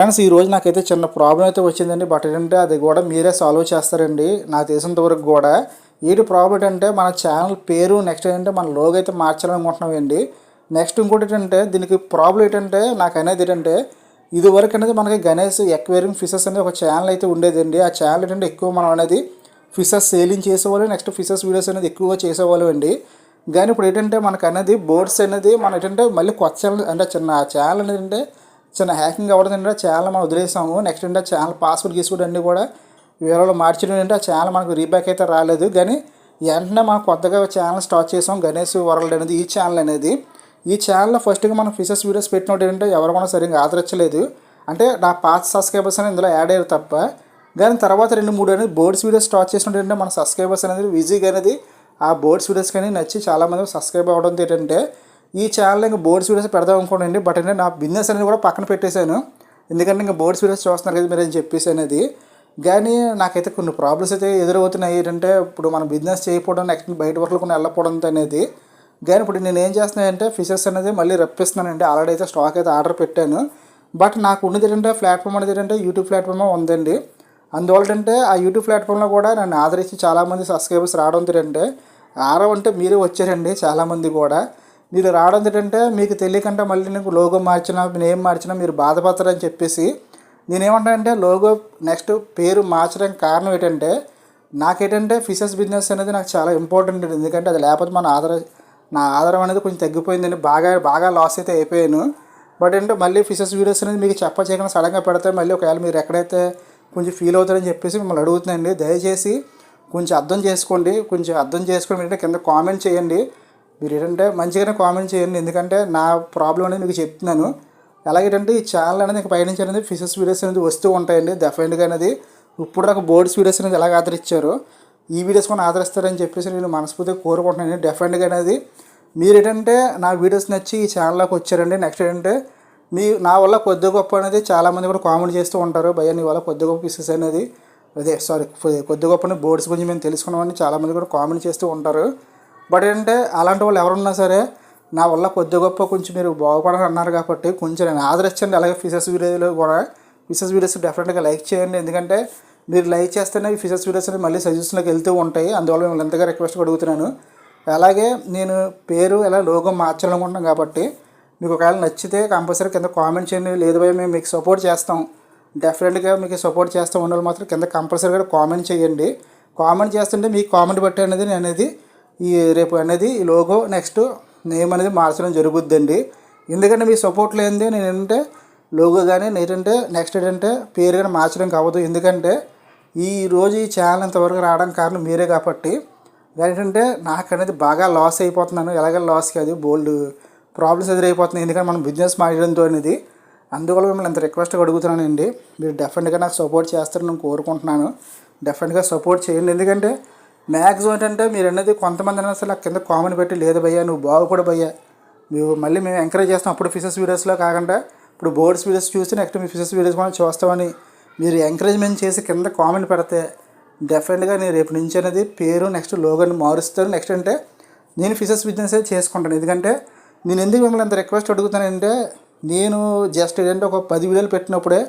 Friends ఈ రోజు నాకైతే చిన్న ప్రాబ్లం అయితే వచ్చిందండి. బట్ ఏంటంటే అది కూడా మీరే సాల్వ్ చేస్తారండి. నాకు తెలిసినంత వరకు కూడా ఏంటి ప్రాబ్లం ఏంటంటే మన ఛానల్ పేరు నెక్స్ట్ ఏంటంటే మన లోగో అయితే మార్చాలనుకుంటున్నామండి నెక్స్ట్ ఇంకోటి ఏంటంటే దీనికి ప్రాబ్లం ఏంటంటే నాకు అనేది ఏంటంటే ఇదివరకు అనేది మనకి గణేష్ ఎక్వేరియం ఫిషెస్ అనేది ఒక ఛానల్ అయితే ఉండేదండి. ఆ ఛానల్ ఏంటంటే ఎక్కువ మనం అనేది ఫిషెస్ సేలింగ్ చేసేవాళ్ళు. నెక్స్ట్ ఫిషెస్ వీడియోస్ అనేది ఎక్కువగా చేసేవాళ్ళు అండి. కానీ ఇప్పుడు ఏంటంటే మనకు అనేది బోర్డ్స్ అనేది మన ఏంటంటే మళ్ళీ కొత్త ఛానల్ అంటే చిన్న ఛానల్ అనేది అంటే చిన్న హ్యాకింగ్ అవ్వడం ఏంటంటే ఛానల్ మనం వదిలేసాము. నెక్స్ట్ ఏంటంటే ఛానల్ పాస్వర్డ్ గీసుకోవడం అన్నీ కూడా వేరే మార్చడం ఏంటంటే ఆ ఛానల్ మనకు రీబ్యాక్ అయితే రాలేదు. కానీ వెంటనే మనం కొత్తగా ఛానల్ స్టార్ట్ చేసాం. గణేష్ వరల్డ్ అనేది ఈ ఛానల్ అనేది. ఈ ఛానల్లో ఫస్ట్గా మనం ఫిషెస్ వీడియోస్ పెట్టినట్టు ఏంటంటే ఎవరు కూడా సరిగ్గా ఆదరించలేదు. అంటే నా పాత సబ్స్క్రైబర్స్ అనేది ఇందులో యాడ్ అయ్యారు తప్ప. కానీ తర్వాత రెండు మూడు అనేది బోర్డ్స్ వీడియోస్ స్టార్ట్ చేసినట్టు ఏంటంటే మన సబ్స్క్రైబర్స్ అనేది ఈజీగా అనేది ఆ బోర్డ్స్ వీడియోస్ కానీ నచ్చి చాలామంది సబ్స్క్రైబ్ అవ్వడం ఏంటంటే ఈ ఛానల్ ఇంకా బోర్డ్స్ వీడియోస్ పెడదాం అనుకోండి బట్ అంటే నా బిజినెస్ అనేది కూడా పక్కన పెట్టేశాను. ఎందుకంటే ఇంకా బోర్డ్స్ వీడియోస్ చూస్తున్నారు కదా మీరు అని చెప్పేసి అనేది. కానీ నాకైతే కొన్ని ప్రాబ్లమ్స్ అయితే ఎదురవుతున్నాయి. ఏంటంటే ఇప్పుడు మనం బిజినెస్ చేయకపోవడం నెక్స్ట్ బయట వరకు కొన్ని వెళ్ళకపోవడం అనేది. కానీ ఇప్పుడు నేను ఏం చేస్తున్నానంటే ఫిషెస్ అనేది మళ్ళీ రప్పిస్తున్నానండి. ఆల్రెడీ అయితే స్టాక్ అయితే ఆర్డర్ పెట్టాను. బట్ నాకు ఉన్నది ఏంటంటే ప్లాట్ఫామ్ అనేది ఏంటంటే యూట్యూబ్ ప్లాట్ఫామ్ ఉందండి. అందువల్ల అంటే ఆ యూట్యూబ్ ప్లాట్ఫామ్లో కూడా నన్ను ఆదరించి చాలామంది సబ్స్క్రైబర్స్ రావడం ఏంటంటే ఆరవ అంటే మీరే వచ్చారండి చాలామంది కూడా. మీరు రావడం ఏంటంటే మీకు తెలియకుండా మళ్ళీ నీకు లోగో మార్చినా నేమ్ మార్చినా మీరు బాధపడతారని చెప్పేసి నేనేమంటానంటే లోగో నెక్స్ట్ పేరు మార్చడానికి కారణం ఏంటంటే నాకేంటంటే ఫిషెస్ బిజినెస్ అనేది నాకు చాలా ఇంపార్టెంట్ ఎందుకంటే అది లేకపోతే మన ఆధార నా ఆధారం అనేది కొంచెం తగ్గిపోయిందండి. బాగా బాగా లాస్ అయితే అయిపోయాను. బట్ ఏంటంటే మళ్ళీ ఫిషెస్ వీడియోస్ అనేది మీకు చెప్పచేయకుండా సడన్గా పెడితే మళ్ళీ ఒకవేళ మీరు ఎక్కడైతే కొంచెం ఫీల్ అవుతారని చెప్పేసి మిమ్మల్ని అడుగుతుందండి దయచేసి కొంచెం అర్థం చేసుకోండి. కొంచెం అర్థం చేసుకోండి ఏంటంటే కింద కామెంట్ చేయండి. మీరు ఏంటంటే మంచిగానే కామెంట్ చేయండి. ఎందుకంటే నా ప్రాబ్లం అనేది మీకు చెప్తున్నాను. ఎలాగేటంటే ఈ ఛానల్ అనేది ఇంకా పైనుంచి అనేది ఫిషెస్ వీడియోస్ అనేది వస్తూ ఉంటాయండి. డెఫినెట్గా అనేది ఇప్పుడు నాకు బోర్డ్స్ వీడియోస్ అనేది ఎలాగ ఆదరించారో ఈ వీడియోస్ కూడా ఆదరిస్తారని చెప్పేసి నేను మనస్ఫూర్తిగా కోరుకుంటున్నాను. డెఫినెట్గా అనేది మీరు ఏంటంటే నా వీడియోస్ నచ్చి ఈ ఛానల్లోకి వచ్చారండి. నెక్స్ట్ ఏంటంటే మీ నా వల్ల కొద్ది గొప్ప అనేది చాలామంది కూడా కామెంట్ చేస్తూ ఉంటారు. భయ నీ వల్ల కొద్ది గొప్ప ఫిషెస్ అనేది అదే సారీ కొద్ది గొప్ప బోర్డ్స్ గురించి మేము తెలుసుకున్నామని చాలామంది కూడా కామెంట్ చేస్తూ ఉంటారు. బట్ ఏంటంటే అలాంటి వాళ్ళు ఎవరున్నా సరే నా వల్ల కొద్ది గొప్ప కొంచెం మీరు బాగుపడాలని అన్నారు కాబట్టి కొంచెం నేను ఆదరించండి అలాగే ఫిషెస్ వీడియోలో కూడా ఫిషెస్ వీడియోస్ డెఫినెట్గా లైక్ చేయండి. ఎందుకంటే మీరు లైక్ చేస్తేనే ఈ ఫిషెస్ వీడియోస్ అనేవి మళ్ళీ సజెషన్లోకి వెళ్తూ ఉంటాయి. అందువల్ల మిమ్మల్ని ఎంతగా రిక్వెస్ట్ అడుగుతున్నాను. అలాగే నేను పేరు ఎలా లోగో మార్చాలనుకుంటున్నాను కాబట్టి మీకు ఒకవేళ నచ్చితే కంపల్సరీ కింద కామెంట్ చేయండి. లేదు భయ మేము మీకు సపోర్ట్ చేస్తాం. డెఫినెట్గా మీకు సపోర్ట్ చేస్తాం ఉన్న మాత్రం కింద కంపల్సరీగా కామెంట్ చేయండి. కామెంట్ చేస్తుంటే మీ కామెంట్ బట్టి అనేది నేను అనేది ఈ రేపు అనేది ఈ లోగో నెక్స్ట్ నేమ్ అనేది మార్చడం జరుగుద్దండి. ఎందుకంటే మీ సపోర్ట్ లేనిదే నేను ఏంటంటే లోగో కానీ ఏంటంటే నెక్స్ట్ ఏంటంటే పేరు కానీ మార్చడం కావద్దు. ఎందుకంటే ఈ రోజు ఈ ఛానల్ ఇంతవరకు రావడానికి కారణం మీరే కాబట్టి. ఏంటంటే నాకు అనేది బాగా లాస్ అయిపోతున్నాను. ఎలాగ లాస్ కాదు బోల్డ్ ప్రాబ్లమ్స్ ఎదురైపోతున్నాయి. ఎందుకంటే మనం బిజినెస్ మారడంతో అనేది. అందువల్ల మిమ్మల్ని ఎంత రిక్వెస్ట్గా అడుగుతున్నానండి. మీరు డెఫినెట్గా నాకు సపోర్ట్ చేస్తారని నేను కోరుకుంటున్నాను. డెఫినెట్గా సపోర్ట్ చేయండి. ఎందుకంటే మ్యాక్సిమం ఏంటంటే మీరు అనేది కొంతమంది అయినా అసలు కింద కామెంట్ పెట్టి లేదు భయ్యా నువ్వు బాగుపడు భయ్యా. మేము మళ్ళీ మేము ఎంకరేజ్ చేస్తాం అప్పుడు ఫిషెస్ వీడియోస్లో కాకుండా ఇప్పుడు బోర్డ్స్ వీడియోస్ చూసి నెక్స్ట్ మీ ఫిషెస్ వీడియోస్ కూడా చూస్తామని మీరు ఎంకరేజ్మెంట్ చేసి కింద కామెంట్ పెడితే డెఫినెట్గా నేను రేపు నుంచి అనేది పేరు నెక్స్ట్ లోగోని మారుస్తాను. నెక్స్ట్ అంటే నేను ఫిషెస్ బిజినెస్ చేసుకుంటాను. ఎందుకంటే నేను ఎందుకు మిమ్మల్ని అంత రిక్వెస్ట్ అడుగుతానంటే నేను జస్ట్ ఏంటంటే ఒక పది వీడియోలు పెట్టినప్పుడే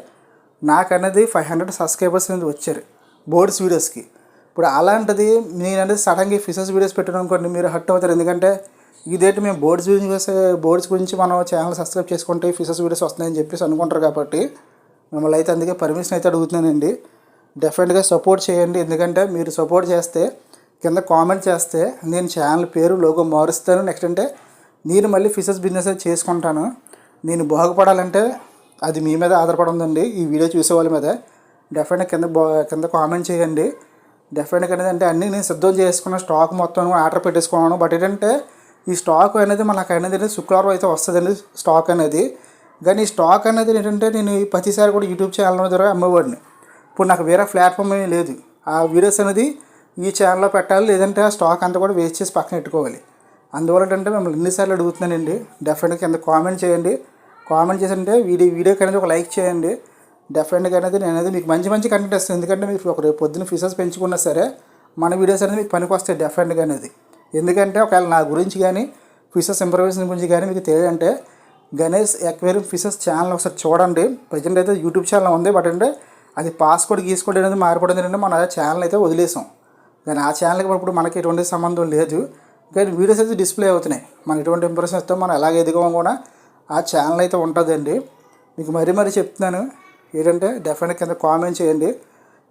నాకు అనేది ఫైవ్ హండ్రెడ్ సబ్స్క్రైబర్స్ అనేది వచ్చారు బోర్డ్స్ వీడియోస్కి ఇప్పుడు అలాంటిది నేను సడన్గా ఫిషెస్ వీడియోస్ పెట్టడం అనుకోండి మీరు హట్ అవుతారు. ఎందుకంటే ఇదేంటి మేము బోర్డ్స్ గురించి బోర్డ్స్ గురించి మనం ఛానల్ సబ్స్క్రైబ్ చేసుకుంటే ఫిషెస్ వీడియోస్ వస్తున్నాయని చెప్పేసి అనుకుంటారు కాబట్టి మిమ్మల్ని అయితే అందుకే పర్మిషన్ అయితే అడుగుతున్నానండి. డెఫినెట్గా సపోర్ట్ చేయండి. ఎందుకంటే మీరు సపోర్ట్ చేస్తే కింద కామెంట్ చేస్తే నేను ఛానల్ పేరు లోగో మారుస్తాను. నెక్స్ట్ అంటే నేను మళ్ళీ ఫిషెస్ బిజినెస్ అయితే చేసుకుంటాను. నేను బాగుపడాలంటే అది మీ మీద ఆధారపడి ఉందండి. ఈ వీడియో చూసే వాళ్ళ మీద. డెఫినెట్గా కింద బా కింద కామెంట్ చేయండి. డెఫినెట్గా అనేది అంటే అన్నీ నేను సిద్ధం చేసుకున్న స్టాక్ మొత్తం కూడా ఆర్డర్ పెట్టేసుకున్నాను. బట్ ఏంటంటే ఈ స్టాక్ అనేది మనకు అనేది శుక్రవారం అయితే వస్తుందండి స్టాక్ అనేది. కానీ ఈ స్టాక్ అనేది ఏంటంటే నేను ప్రతిసారి కూడా యూట్యూబ్ ఛానల్ ద్వారా అమ్మేవాడిని. ఇప్పుడు నాకు వేరే ప్లాట్ఫామ్ ఏమీ లేదు. ఆ వీడియోస్ అనేది ఈ ఛానల్లో పెట్టాలి. లేదంటే ఆ స్టాక్ అంతా కూడా వేస్ట్ చేసి పక్కన పెట్టుకోవాలి. అందువల్ల ఏంటంటే మిమ్మల్ని ఎన్నిసార్లు అడుగుతున్నానండి. డెఫినెట్గా కింద కామెంట్ చేయండి. కామెంట్ చేసి అంటే వీడియో వీడియోకి అనేది ఒక లైక్ చేయండి. డెఫినెట్గా అనేది నేను అనేది మీకు మంచి మంచి కంటెంట్ వస్తుంది ఎందుకంటే మీకు ఒక రేపు పొద్దున్న ఫీచర్స్ పెంచుకున్నా సరే మన వీడియోస్ అనేది మీకు పనికి వస్తాయి డెఫినెట్గా అనేది. ఎందుకంటే ఒకవేళ నా గురించి కానీ ఫీచర్స్ ఇంప్రవేషన్ గురించి కానీ మీకు తెలియాలంటే గణేష్ ఎక్వేరియం ఫిషెస్ ఛానల్ ఒకసారి చూడండి. ప్రజెంట్ అయితే యూట్యూబ్ ఛానల్ ఉంది. బట్ అంటే అది పాస్కోడ్ గీసుకోడ్ అనేది మారిపోవడం ఏంటంటే మన ఛానల్ అయితే వదిలేసాం. కానీ ఆ ఛానల్కి ఇప్పుడు మనకి ఎటువంటి సంబంధం లేదు. కానీ వీడియోస్ అయితే డిస్ప్లే అవుతున్నాయి. మనం ఎటువంటి ఇంప్రెషన్ ఇస్తాం మనం ఎలాగ ఎదిగామో కూడా ఆ ఛానల్ అయితే ఉంటుందండి. మీకు మరీ మరీ చెప్తున్నాను. ఏంటంటే డెఫినెట్ కింద కామెంట్ చేయండి.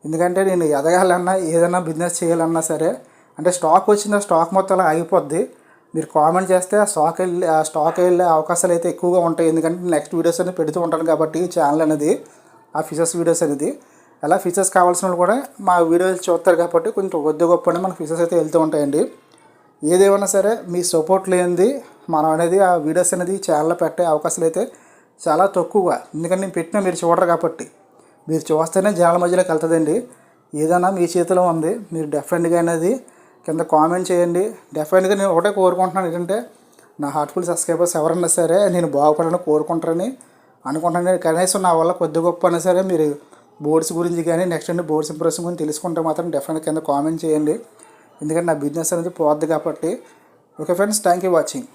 ఎందుకంటే నేను ఎదగాలన్నా ఏదైనా బిజినెస్ చేయాలన్నా సరే అంటే స్టాక్ వచ్చిన స్టాక్ మొత్తం అలా ఆగిపోద్ది. మీరు కామెంట్ చేస్తే ఆ స్టాక్ వెళ్ళి ఆ స్టాక్ వెళ్ళే అవకాశాలు అయితే ఎక్కువగా ఉంటాయి. ఎందుకంటే నెక్స్ట్ వీడియోస్ అనేది పెడుతూ ఉంటాను కాబట్టి ఛానల్ అనేది ఆ ఫీచర్స్ వీడియోస్ అనేది. అలా ఫీచర్స్ కావాల్సిన వాళ్ళు కూడా మా వీడియోలు చూస్తారు కాబట్టి కొంచెం కొద్ది గొప్ప మన ఫీచర్స్ అయితే వెళ్తూ ఉంటాయండి. ఏదేమన్నా సరే మీ సపోర్ట్ లేనిది మనం అనేది ఆ వీడియోస్ అనేది ఛానల్లో పెట్టే అవకాశాలు అయితే చాలా తక్కువగా. ఎందుకంటే నేను పెట్టినా మీరు చూడరు కాబట్టి. మీరు చూస్తేనే జనాల మధ్యలోకి వెళ్తుందండి. ఏదైనా మీ చేతిలో ఉంది మీరు డెఫినెట్గా అనేది కింద కామెంట్ చేయండి. డెఫినెట్గా నేను ఒకటే కోరుకుంటున్నాను ఏంటంటే నా హార్ట్ఫుల్ సబ్స్క్రైబర్స్ ఎవరన్నా సరే నేను బాగుపడాలని కోరుకుంటారని అనుకుంటున్నాను. కనీసం నా వల్ల కొద్ది గొప్ప అయినా సరే మీరు బోర్డ్స్ గురించి కానీ నెక్స్ట్ అండి బోర్డ్స్ ఇంప్రెషన్ గురించి తెలుసుకుంటే మాత్రం డెఫినెట్ కింద కామెంట్ చేయండి. ఎందుకంటే నా బిజినెస్ అనేది పోద్ది కాబట్టి. Okay friends thank you watching